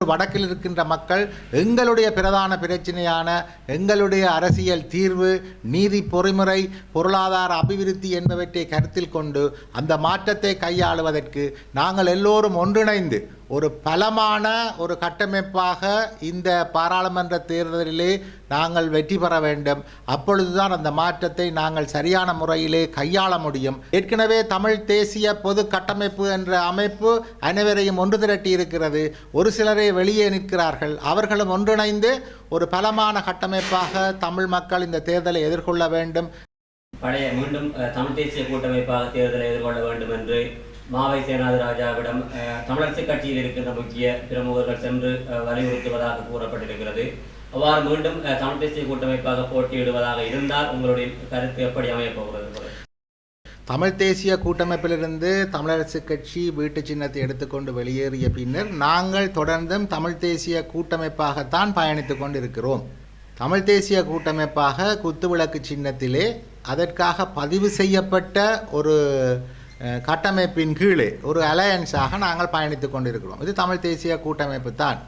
வடக்கில் இருக்கின்ற மக்கள் எங்களுடைய பிரதான பிரச்சனையான எங்களுடைய அரசியல் தீர்வு நீதி பொறிமுறை பொருளாதார அபிவிருத்தி என்பவற்றை கருத்தில் கொண்டு அந்த மாற்றத்தை கையாளுவதற்கு நாங்கள் எல்லோரும் ஒன்றிணைந்து ஒரு பலமான ஒரு கட்டமைப்பாக இந்த பாராளுமன்ற தேர்தலிலே நாங்கள் வெற்றி பெற வேண்டும். அப்பொழுதுதான் அந்த மாற்றத்தை நாங்கள் சரியான முறையிலே கையாள முடியும். ஏற்கனவே தமிழ் தேசிய பொது கட்டமைப்பு என்ற அமைப்பு அனைவரையும் ஒன்று திரட்டி இருக்கிறது. ஒரு சிலரை வெளியே நிற்கிறார்கள். அவர்களும் ஒன்றிணைந்து ஒரு பலமான கட்டமைப்பாக தமிழ் மக்கள் இந்த தேர்தலை எதிர்கொள்ள வேண்டும். பழைய மீண்டும் தமிழ் தேசிய கூட்டமைப்பாக தேர்தலை எதிர்கொள்ள வேண்டும் என்று மாவை சேனாதிராஜாவிடம் தமிழரசு தமிழரசுக் கட்சியில் இருக்கின்ற முக்கிய பிரமுகர்கள் சென்று வலியுறுத்துவதாக கூறப்பட்டிருக்கிறது. அவ்வாறு மீண்டும் தமிழ் தேசிய கூட்டமைப்பாக போட்டியிடுவதாக இருந்தால் உங்களுடைய கருத்து எப்படி அமையப்போகிறது தமிழ் தேசிய கூட்டமைப்பிலிருந்து தமிழரசு கட்சி வீட்டு சின்னத்தை எடுத்துக்கொண்டு வெளியேறிய பின்னர் நாங்கள் தொடர்ந்தும் தமிழ் தேசிய கூட்டமைப்பாகத்தான் பயணித்து கொண்டிருக்கிறோம். தமிழ் தேசிய கூட்டமைப்பாக குத்துவிளக்கு சின்னத்திலே அதற்காக பதிவு செய்யப்பட்ட ஒரு கட்டமைப்பின் கீழே ஒரு அலையன்ஸாக நாங்கள் பயணித்துக் கொண்டிருக்கிறோம். இது தமிழ் தேசிய கூட்டமைப்பு தான்.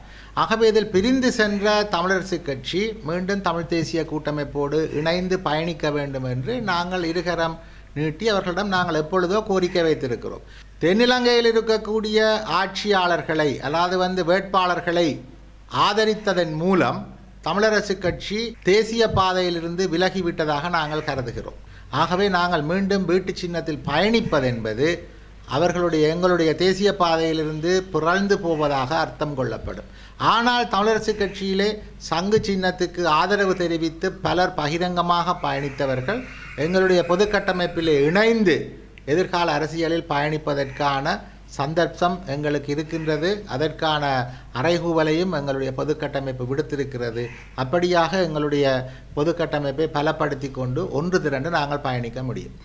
ஆகவே இதில் பிரிந்து சென்ற தமிழரசு கட்சி மீண்டும் தமிழ் தேசிய கூட்டமைப்போடு இணைந்து பயணிக்க வேண்டும் என்று நாங்கள் இருகரம் நீட்டி அவர்களிடம் நாங்கள் எப்பொழுதோ கோரிக்கை வைத்திருக்கிறோம். தென்னிலங்கையில் இருக்கக்கூடிய ஆட்சியாளர்களை அதாவது வந்து வேட்பாளர்களை ஆதரித்ததன் மூலம் தமிழரசு கட்சி தேசிய பாதையிலிருந்து விலகிவிட்டதாக நாங்கள் கருதுகிறோம். ஆகவே நாங்கள் மீண்டும் வீட்டு சின்னத்தில் பயணிப்பதென்பது அவர்களுடைய எங்களுடைய தேசிய பாதையிலிருந்து புரழ்ந்து போவதாக அர்த்தம் கொள்ளப்படும். ஆனால் தமிழரசு கட்சியிலே சங்கு சின்னத்துக்கு ஆதரவு தெரிவித்து பலர் பகிரங்கமாக பயணித்தவர்கள் எங்களுடைய பொது கட்டமைப்பிலே இணைந்து எதிர்கால அரசியலில் பயணிப்பதற்கான சந்தர்ப்பம் எங்களுக்கு இருக்கின்றது. அதற்கான அறைகூவலையும் எங்களுடைய பொது கட்டமைப்பு விடுத்திருக்கிறது. அப்படியாக எங்களுடைய பொது கட்டமைப்பை பலப்படுத்தி கொண்டு ஒன்று திரண்டு நாங்கள் பயணிக்க முடியும்.